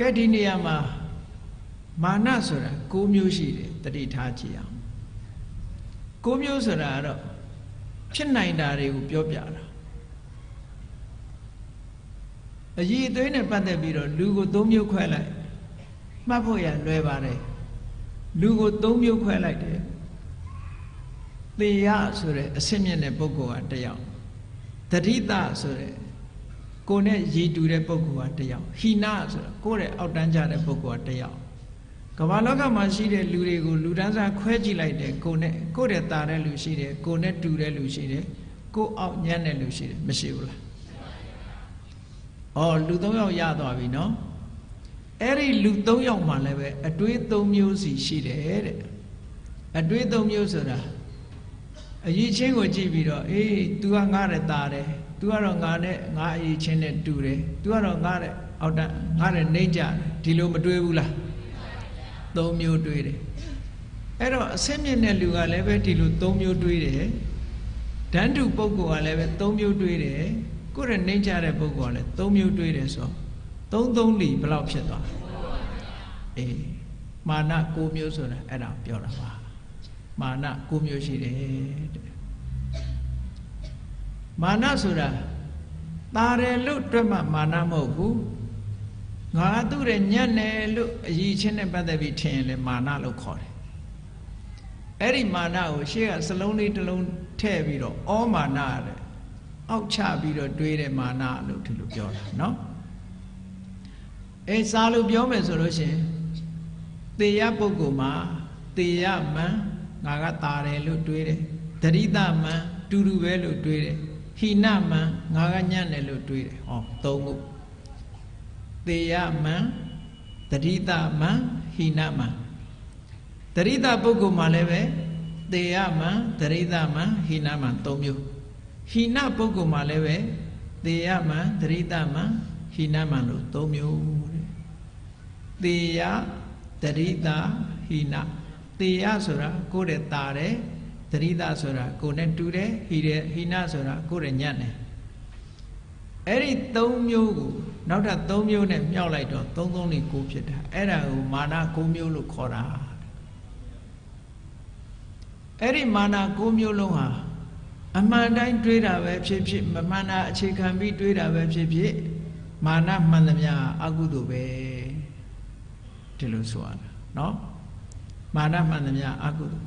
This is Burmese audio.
ကဲဒီနေရာမှာမာနဆိုတာ၉မျိုးရှိတယ်တတိထားကြည့်အောင်၉မျိုးဆိုတာကတော့ဖြစ်နိုင်တာတွေကိုပြောပြတာအည်အသွေးနဲ့ပတ်သက်ပြီးတော့လူကို၃မျိုးခွဲလိုက်မှတ်ဖို့ရလွယ်ပါတယ်လူကို၃မျိုးခွဲလိုက်တယ်သေယဆိုတဲ့အစစ်မြင့်တဲ့ပုဂ္ဂိုလ်ကတယောက်တတိတဆိုတဲ့ ကိုယ်နဲ့ရည်တူတဲ့ပုဂ္ဂိုလ်ကတယောက်ဟိနဆိုတာကိုယ့်ရဲ့အောက်တန်းကြတဲ့ပုဂ္ဂိုလ်ကတယောက်ကမ္ဘာလောကမှာရှိတဲ့လူတွေကိုလူတန်းစားခွဲကြည့်လိုက်တယ်ကိုယ်နဲ့ကိုယ့်ရဲ့တာတဲ့လူရှိတယ်ကိုယ်နဲ့တူတဲ့လူရှိတယ်ကိုယ်အောက်ညံ့တဲ့လူရှိတယ်မရှိဘူးလားအော်လူ၃ယောက်ရသွားပြီနော်အဲ့ဒီလူ၃ယောက်မှလည်းပဲအတွေး၃မျိုးစီရှိတယ်တဲ့အတွေး၃မျိုးဆိုတာအရေးချင်းကိုကြည့်ပြီးတော့အေး तू ကငါတဲ့ตาတယ် तू ကတော့ငါနဲ့ငါအရေးချင်းနဲ့တူတယ် तू ကတော့ငါတဲ့အောက်တန်းငါတဲ့နှိမ့်ကြတယ်ဒီလိုမတွေးဘူးလား၃မျိုးတွေးတယ်အဲ့တော့အစင်းမြင့်တဲ့လူကလည်းပဲဒီလို၃မျိုးတွေးတယ်ဒန်းတူပုဂ္ဂိုလ်ကလည်းပဲ၃မျိုးတွေးတယ်ကိုယ့်ရဲ့နှိမ့်ကြတဲ့ပုဂ္ဂိုလ်ကလည်း၃မျိုးတွေးတယ်ဆိုတော့၃၃လီဘယ်လောက်ဖြစ်သွားအေးမာန၉မျိုးဆိုတာအဲ့ဒါပြောတာပါမာန၉မျိုးရှိတယ်တဲ့ မာနဆိုတာตาတယ်လို့တွက်မှမာနမဟုတ်ဘူးငါသူ့ရဲ့ညံ့တယ်လို့အည်ချင်းနဲ့ပတ်သက်ပြီးထင်ရင်လည်းမာနလို့ခေါ်တယ်အဲ့ဒီမာနကိုရှေ့ကစလုံးလေးတစ်လုံးထည့်ပြီးတော့ဩမာနတဲ့အောက်ချပြီးတော့တွေးတဲ့မာနလို့ဒီလိုပြောတာเนาะအဲစာလို့ပြောမယ်ဆိုလို့ရှင်တေယပုဂ္ဂိုလ်မှာတေယမံငါကတာတယ်လို့တွေးတယ်တရိတမံတူတူပဲလို့တွေးတယ် ဟိနမံငါကညံ့တယ်လို့တွေးတယ်ဟောသုံးခုတေယမံတရိတမံဟိနမံတရိတပုဂ္ဂိုလ်မှာလည်းပဲတေယမံတရိတမံဟိနမံသုံးမျိုးဟိနပုဂ္ဂိုလ်မှာလည်းပဲတေယမံတရိတမံဟိနမံလို့သုံးမျိုးတဲ့တေယတရိတဟိနတေယဆိုတာကိုယ့်ရဲ့တာတ ယ်တရိတဆိုတာကိုယ်နဲ့တူတယ်ဟိတယ်ဟိနဆိုတာကိုယ်ရဲ့ညံ့တယ်အဲ့ဒီ၃မျိုးကိုနောက်ထပ်၃မျိုးနဲ့မြောက်လိုက်တော့၃၃လေးကိုဖြစ်တာအဲ့ဒါကိုမာန၉မျိုးလို့ခေါ်တာအဲ့ဒီမာန၉မျိုးလုံးဟာအမှန်တိုင်းတွေးတာပဲဖြစ်ဖြစ်မမှန်တာအခြေခံပြီးတွေးတာပဲဖြစ်ဖြစ်မာနမှန်သမျှအကုသိုလ်ပဲဒီလိုဆိုရတာเนาะမာနမှန်သမျှအကုသိုလ်